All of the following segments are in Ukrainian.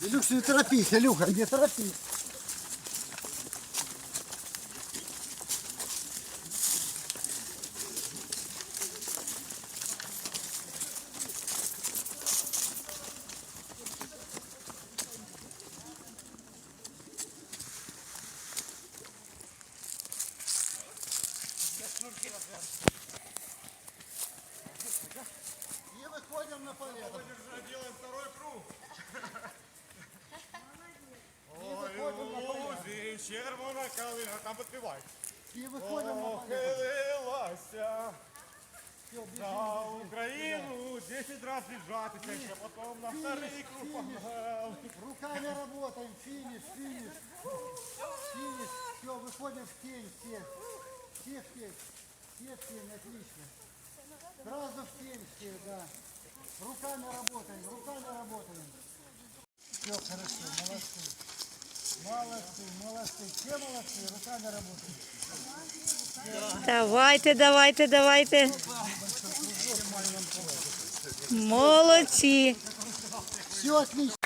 Илюш, не торопись, Илюха, не торопись. И выходим на полет. Делаем второй круг. Ой, Ой, лузі, червона калина, там підпівай. И выходим на полет. Похилилася Все, бежим, за Україну, 10 раз віджатися, ще потім на вторий круг погнали. Руками работаем, финиш, финиш. Финиш, все, выходим в тень, все. Все в тень. Все в тень, отлично. Сразу в тень все, да. Руками работаем, руками работаем. Все хорошо, молодцы. Молодцы, молодцы. Все молодцы, руками работаем. Давайте, давайте, давайте. Молодці. Все отлично.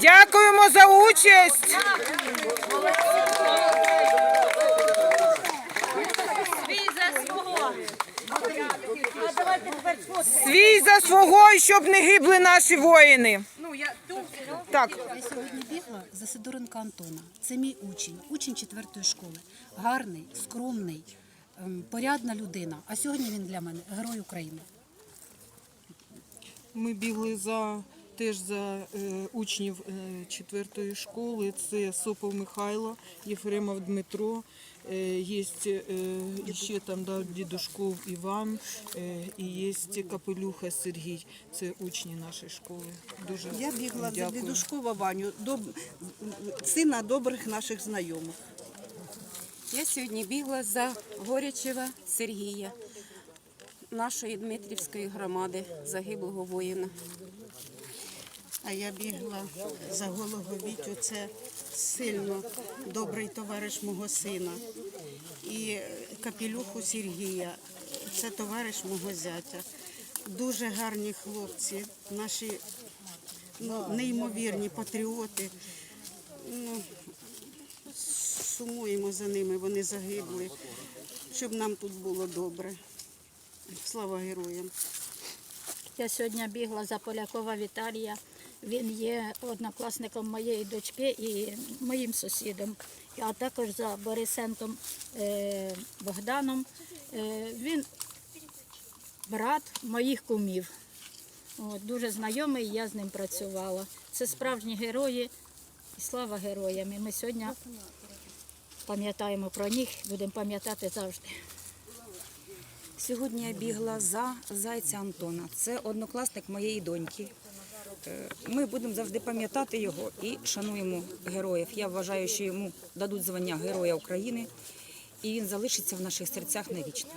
Дякуємо за участь. Свій за свого, і щоб не гибли наші воїни. Так, Я сьогодні бігла за Сидоренка Антона. Це мій учень, учень четвертої школи. Гарний, скромний, ем, порядна людина. А сьогодні він для мене герой України. Ми бігли за теж за е, учнів е, четвертої школи. Це Сопов Михайло, Єфремов Дмитро. Е, є е, ще там да, Дідушков Іван е, і є Капелюха Сергій. Це учні нашої школи. Дуже Я бігла за дякую. Дідушкова Ваню, доб... сина добрих наших знайомих. Я сьогодні бігла за Горячева Сергія, нашої Дмитрівської громади, загиблого воїна. А я бігла за голого Вітю. Це сильно добрий товариш мого сина. І капелюху Сергія. Це товариш мого зятя. Дуже гарні хлопці, наші ну, неймовірні патріоти. Ну, сумуємо за ними, вони загибли, щоб нам тут було добре. Слава героям! Я сьогодні бігла за Полякова Віталія. Він є однокласником моєї дочки і моїм сусідом. А також за Борисенком е, Богданом. Е, він брат моїх кумів. Дуже знайомий, я з ним працювала. Це справжні герої і слава героям. І ми сьогодні пам'ятаємо про них, будемо пам'ятати завжди. Сьогодні я бігла за зайця Антона. Це однокласник моєї доньки. Е, Ми будемо завжди пам'ятати його і шануємо героїв. Я вважаю, що йому дадуть звання Героя України, і він залишиться в наших серцях навічно.